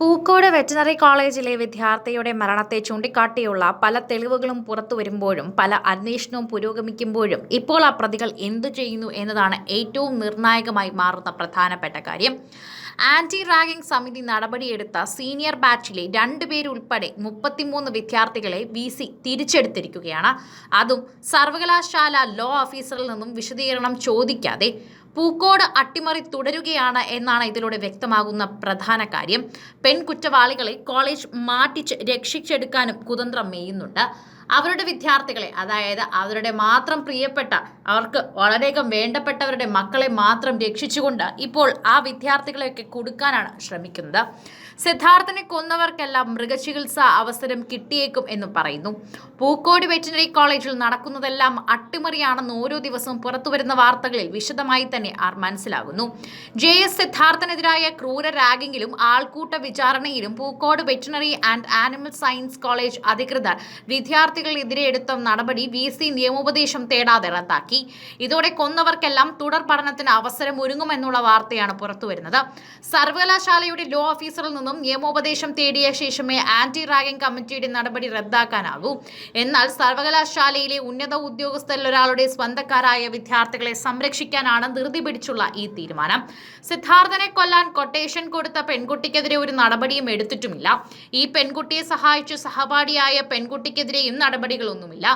Pookode veterinary കോളേജിലെ വിദ്യാർത്ഥിയുടെ മരണത്തെ ചൂണ്ടിക്കാട്ടിയുള്ള പല തെളിവുകളും പുറത്തു വരുമ്പോഴും പല അന്വേഷണവും പുരോഗമിക്കുമ്പോഴും ഇപ്പോൾ ആ പ്രതികൾ എന്തു ചെയ്യുന്നു എന്നതാണ് ഏറ്റവും നിർണായകമായി മാറുന്ന പ്രധാനപ്പെട്ട കാര്യം. ആന്റി റാഗിംഗ് സമിതി നടപടിയെടുത്ത സീനിയർ ബാച്ചിലെ രണ്ടുപേരുൾപ്പെടെ മുപ്പത്തിമൂന്ന് വിദ്യാർത്ഥികളെ വി സി തിരിച്ചെടുത്തിരിക്കുകയാണ്. അതും സർവകലാശാല ലോ ഓഫീസറിൽ നിന്നും വിശദീകരണം ചോദിക്കാതെ പൂക്കോട് അട്ടിമറി തുടരുകയാണ് എന്നാണ് ഇതിലൂടെ വ്യക്തമാകുന്ന പ്രധാന കാര്യം. പെൺകുറ്റവാളികളെ കോളേജ് മാറ്റിച്ച് രക്ഷിച്ചെടുക്കാനും കുതന്ത്രം മെയ്യുന്നുണ്ട്. അവരുടെ വിദ്യാർത്ഥികളെ അതായത് അവരുടെ മാത്രം പ്രിയപ്പെട്ട അവർക്ക് വളരെയധികം വേണ്ടപ്പെട്ടവരുടെ മക്കളെ മാത്രം രക്ഷിച്ചുകൊണ്ട് ഇപ്പോൾ ആ വിദ്യാർത്ഥികളെയൊക്കെ കൊടുക്കാനാണ് ശ്രമിക്കുന്നത്. സിദ്ധാർത്ഥനെ കൊന്നവർക്കെല്ലാം മൃഗചികിത്സ അവസരം കിട്ടിയേക്കും എന്ന് പറയുന്നു. പൂക്കോട് വെറ്റിനറി കോളേജിൽ നടക്കുന്നതെല്ലാം അട്ടിമറിയാണെന്ന് ഓരോ ദിവസവും പുറത്തുവരുന്ന വാർത്തകളിൽ വിശദമായി തന്നെ ആർ മനസ്സിലാകുന്നു. ജെ എസ് സിദ്ധാർത്ഥനെതിരായ ക്രൂര റാഗിങ്ങിലും ആൾക്കൂട്ട വിചാരണയിലും Pookode veterinary and animal science college അധികൃതർ വിദ്യാർത്ഥികൾക്കെതിരെ എടുത്ത നടപടി വി സി നിയമോപദേശം തേടാതെ റദ്ദാക്കി. ഇതോടെ കൊന്നവർക്കെല്ലാം തുടർ പഠനത്തിന് അവസരം ഒരുങ്ങുമെന്നുള്ള വാർത്തയാണ് പുറത്തുവരുന്നത് സർവകലാശാലയുടെ ലോ ഓഫീസറിൽ നിന്നും നിയമോപദേശം തേടിയ ശേഷമേ ആന്റി റാഗിംഗ് കമ്മിറ്റിയുടെ നടപടി റദ്ദാക്കാനാകൂ. എന്നാൽ സർവകലാശാലയിലെ ഉന്നത ഉദ്യോഗസ്ഥരിൽ ഒരാളുടെ സ്വന്തക്കാരായ വിദ്യാർത്ഥികളെ സംരക്ഷിക്കാനാണ് ധൃതി പിടിച്ചുള്ള ഈ തീരുമാനം. സിദ്ധാർത്ഥനെ കൊല്ലാൻ കൊട്ടേഷൻ കൊടുത്ത പെൺകുട്ടിക്കെതിരെ ഒരു നടപടിയും എടുത്തിട്ടുമില്ല. ഈ പെൺകുട്ടിയെ സഹായിച്ചു സഹപാഠിയായ പെൺകുട്ടിക്കെതിരെയും നടപടികളൊന്നുമില്ല.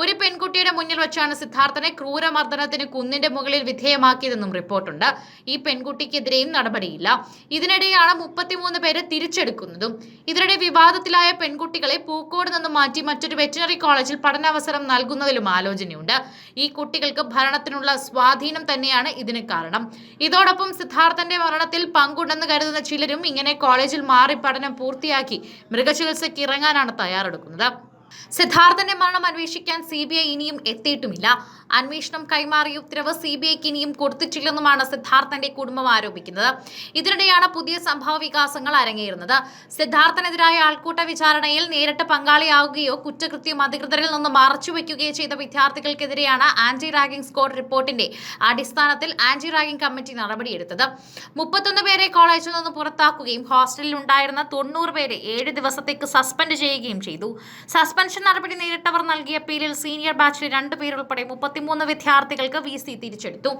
ഒരു പെൺകുട്ടിയുടെ മുന്നിൽ വെച്ചാണ് സിദ്ധാർത്ഥനെ ക്രൂരമർദ്ദനത്തിന് കുന്നിന്റെ മുകളിൽ വിധേയമാക്കിയതെന്നും റിപ്പോർട്ടുണ്ട്. ഈ പെൺകുട്ടിക്കെതിരെയും നടപടിയില്ല. ഇതിനിടെയാണ് മുപ്പത്തിമൂന്ന് പേരെ തിരിച്ചെടുക്കുന്നതും. ഇതിനിടെ വിവാദത്തിലായ പെൺകുട്ടികളെ പൂക്കോട് നിന്ന് മാറ്റി മറ്റൊരു വെറ്റിനറി കോളേജിൽ പഠനാവസരം നൽകുന്നതിലും ആലോചനയുണ്ട്. ഈ കുട്ടികൾക്ക് ഭരണത്തിനുള്ള സ്വാധീനം തന്നെയാണ് ഇതിന് കാരണം. ഇതോടൊപ്പം സിദ്ധാർത്ഥന്റെ മരണത്തിൽ പങ്കുണ്ടെന്ന് കരുതുന്ന ചിലരും ഇങ്ങനെ കോളേജിൽ മാറി പഠനം പൂർത്തിയാക്കി മൃഗചികിത്സയ്ക്ക് ഇറങ്ങാനാണ് തയ്യാറെടുക്കുന്നത്. സിദ്ധാർത്ഥന്റെ മരണം അന്വേഷിക്കാൻ സി ബി ഐ ഇനിയും എത്തിയിട്ടുമില്ല. അന്വേഷണം കൈമാറിയ ഉത്തരവ് സി ബി ഐക്ക് ഇനിയും കൊടുത്തിട്ടില്ലെന്നുമാണ് സിദ്ധാർത്ഥന്റെ കുടുംബം ആരോപിക്കുന്നത്. ഇതിനിടെയാണ് പുതിയ സംഭവ വികാസങ്ങൾ അരങ്ങേറുന്നത്. സിദ്ധാർത്ഥനെതിരായ ആൾക്കൂട്ട വിചാരണയിൽ നേരിട്ട് പങ്കാളിയാവുകയോ കുറ്റകൃത്യം അധികൃതരിൽ നിന്ന് മറച്ചുവെക്കുകയോ ചെയ്ത വിദ്യാർത്ഥികൾക്കെതിരെയാണ് ആന്റി റാഗിംഗ് സ്ക്വാഡ് റിപ്പോർട്ടിന്റെ അടിസ്ഥാനത്തിൽ ആന്റി റാഗിംഗ് കമ്മിറ്റി നടപടിയെടുത്തത്. മുപ്പത്തൊന്ന് പേരെ കോളേജിൽ നിന്ന് പുറത്താക്കുകയും ഹോസ്റ്റലിൽ ഉണ്ടായിരുന്ന തൊണ്ണൂറ് പേരെ ഏഴ് ദിവസത്തേക്ക് സസ്പെൻഡ് ചെയ്യുകയും ചെയ്തു. സസ്പെൻഷൻ നടപടി നേരിട്ടവർ നൽകിയ അപ്പീലിൽ സീനിയർ ബാച്ചിലെ രണ്ട് പേരുൾപ്പെടെ മുപ്പത്തിമൂന്ന് വിദ്യാർത്ഥികൾക്ക് വി സി തിരിച്ചെടുത്തു.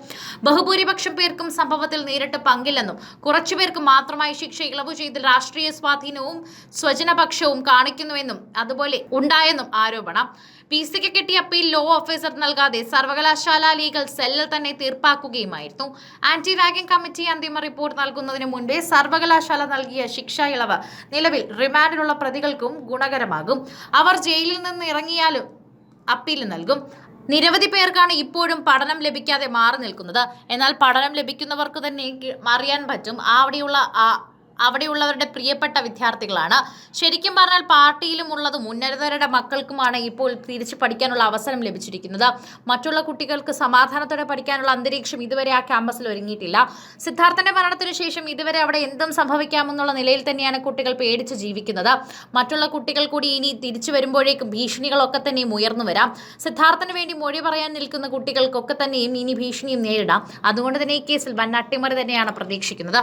ബഹുഭൂരിപക്ഷം പേർക്കും സംഭവത്തിൽ നേരിട്ട് പങ്കില്ലെന്നും കുറച്ചുപേർക്ക് മാത്രമായി ശിക്ഷ ഇളവ് ചെയ്ത് രാഷ്ട്രീയ സ്വാധീനവും സ്വജനപക്ഷവും കാണിക്കുന്നുവെന്നും അതുപോലെ ഉണ്ടായെന്നും ആരോപണം. പി സിക്ക് കിട്ടിയ അപ്പീൽ ലോ ഓഫീസർ നൽകാതെ സർവകലാശാല ലീഗൽ സെല്ലിൽ തന്നെ തീർപ്പാക്കുകയുമായിരുന്നു. ആന്റി റാഗിംഗ് കമ്മിറ്റി അന്തിമ റിപ്പോർട്ട് നൽകുന്നതിന് മുൻപേ സർവകലാശാല നൽകിയ ശിക്ഷ ഇളവ് നിലവിൽ റിമാൻഡിലുള്ള പ്രതികൾക്കും ഗുണകരമാകും. അവർ ജയിലിൽ നിന്ന് ഇറങ്ങിയാലും അപ്പീൽ നൽകും. നിരവധി പേർക്കാണ് ഇപ്പോഴും പഠനം ലഭിക്കാതെ മാറി നിൽക്കുന്നത്. എന്നാൽ പഠനം ലഭിക്കുന്നവർക്ക് തന്നെ അറിയാൻ പറ്റും. അവിടെയുള്ള ആ അവിടെയുള്ളവരുടെ പ്രിയപ്പെട്ട വിദ്യാർത്ഥികളാണ്. ശരിക്കും പറഞ്ഞാൽ പാർട്ടിയിലും ഉള്ളത് മുന്നരതരുടെ മക്കൾക്കുമാണ് ഇപ്പോൾ തിരിച്ചു പഠിക്കാനുള്ള അവസരം ലഭിച്ചിരിക്കുന്നത്. മറ്റുള്ള കുട്ടികൾക്ക് സമാധാനത്തോടെ പഠിക്കാനുള്ള അന്തരീക്ഷം ഇതുവരെ ആ ക്യാമ്പസിൽ ഒരുങ്ങിയിട്ടില്ല. സിദ്ധാർത്ഥന്റെ മരണത്തിന് ശേഷം ഇതുവരെ അവിടെ എന്തും സംഭവിക്കാമെന്നുള്ള നിലയിൽ തന്നെയാണ് കുട്ടികൾ പേടിച്ച് ജീവിക്കുന്നത്. മറ്റുള്ള കുട്ടികൾ കൂടി ഇനി തിരിച്ചു വരുമ്പോഴേക്കും ഭീഷണികളൊക്കെ തന്നെയും ഉയർന്നു വരാം. സിദ്ധാർത്ഥന് വേണ്ടി മൊഴി പറയാൻ നിൽക്കുന്ന കുട്ടികൾക്കൊക്കെ തന്നെയും ഇനി ഭീഷണിയും നേരിടാം. അതുകൊണ്ട് തന്നെ ഈ കേസിൽ വൻ അട്ടിമറി തന്നെയാണ് പ്രതീക്ഷിക്കുന്നത്.